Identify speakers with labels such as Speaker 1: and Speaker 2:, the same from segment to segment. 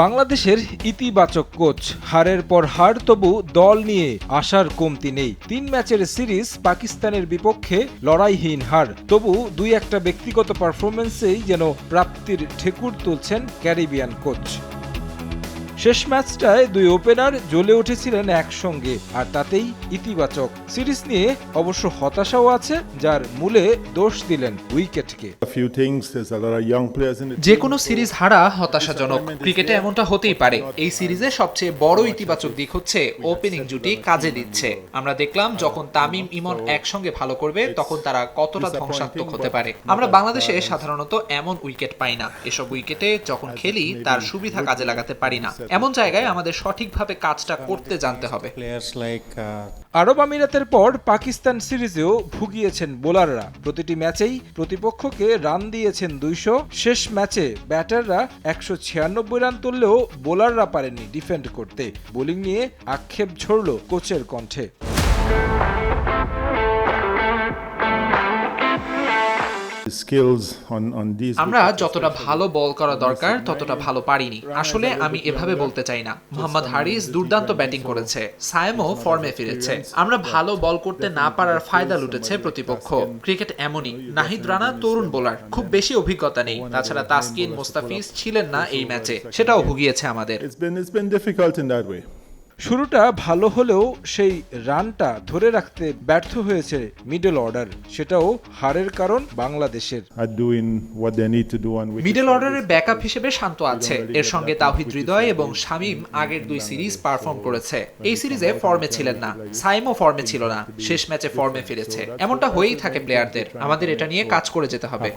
Speaker 1: বাংলাদেশের ইতিবাচক কোচ। হারের পর হার, তবু দল নিয়ে আসার কমতি নেই। তিন ম্যাচের সিরিজ পাকিস্তানের বিপক্ষে লড়াইহীন হার। তবু দুই একটা ব্যক্তিগত পারফরমেন্সেই যেন প্রাপ্তির ঠেকুর তুলছেন ক্যারিবিয়ান কোচ। শেষ ম্যাচটায় দুই ওপেনার জ্বলে উঠেছিলেন একসঙ্গে আর তাতেই ইতিবাচক। সিরিজ নিয়ে অবশ্য হতাশাও আছে যার মূলে দোষ দিলেন উইকেটকে।
Speaker 2: যে কোনো সিরিজ হারা হতাশাজনক। ক্রিকেটে এমনটা হতেই পারে। এই সিরিজে সবচেয়ে বড় ইতিবাচক দিক হচ্ছে ওপেনিং জুটি কাজে দিচ্ছে। আমরা দেখলাম যখন তামিম ইমন একসঙ্গে ভালো করবে তখন তারা কতটা ধ্বংসাত্মক হতে পারে। আমরা বাংলাদেশে সাধারণত এমন উইকেট পাই না। এসব উইকেটে যখন খেলি তার সুবিধা কাজে লাগাতে পারি না। এমন জায়গায় আমাদের সঠিকভাবে কাজটা করতে জানতে হবে।
Speaker 3: Players like uh,
Speaker 1: আরব আমিরাতের পর পাকিস্তান সিরিজেও ভুগিয়েছেন বোলাররা। প্রতিটি ম্যাচেই প্রতিপক্ষকে রান দিয়েছেন দুইশো। শেষ ম্যাচে ব্যাটাররা একশো ছিয়ানব্বই রান তুললেও বোলাররা পারেনি ডিফেন্ড করতে। বোলিং নিয়ে আক্ষেপ ঝরল কোচের কণ্ঠে।
Speaker 2: আমরা যতটা ভালো বল করা দরকার ততটা ভালো পারিনি। আসলে আমি এভাবে বলতে চাই না। মোহাম্মদ হারিস দুর্দান্ত ব্যাটিং করেছে। সায়েমও ফর্মে ফিরেছে। আমরা ভালো বল করতে না পারার ফায়দা লুটেছে প্রতিপক্ষ। ক্রিকেট এমনই। নাহিদ রানা তরুণ বোলার খুব বেশি অভিজ্ঞতা নেই। তাছাড়া তাসকিন মোস্তাফিজ ছিলেন না এই ম্যাচে। সেটাও ভুগিয়েছে আমাদের।
Speaker 1: শুরুটা ভালো হলেও সেই রানটা ধরে রাখতে ব্যর্থ হয়েছে মিডল অর্ডার সেটাও হারের কারণ বাংলাদেশের.
Speaker 2: মিডল অর্ডারের ব্যাকআপ হিসেবে শান্ত আছে। এর সঙ্গে তাওহিদ হৃদয় এবং শামীম আগের দুই সিরিজ পারফর্ম করেছে। এই সিরিজে ফর্মে ছিলেন না। সাইমও ফর্মে ছিল না। শেষ ম্যাচে ফর্মে ফিরেছে। এমনটা হয়েই থাকে প্লেয়ারদের আমাদের এটা নিয়ে কাজ করে যেতে হবে.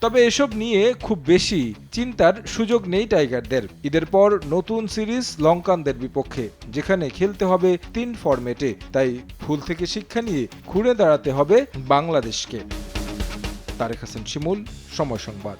Speaker 1: তবে এসব নিয়ে খুব বেশি চিন্তার সুযোগ নেই টাইগারদের। ঈদের পর নতুন সিরিজ লঙ্কানদের বিপক্ষে, যেখানে খেলতে হবে তিন ফরম্যাটে। তাই ভুল থেকে শিক্ষা নিয়ে ঘুরে দাঁড়াতে হবে বাংলাদেশকে। তারেক হাসান শিমুল, সময় সংবাদ।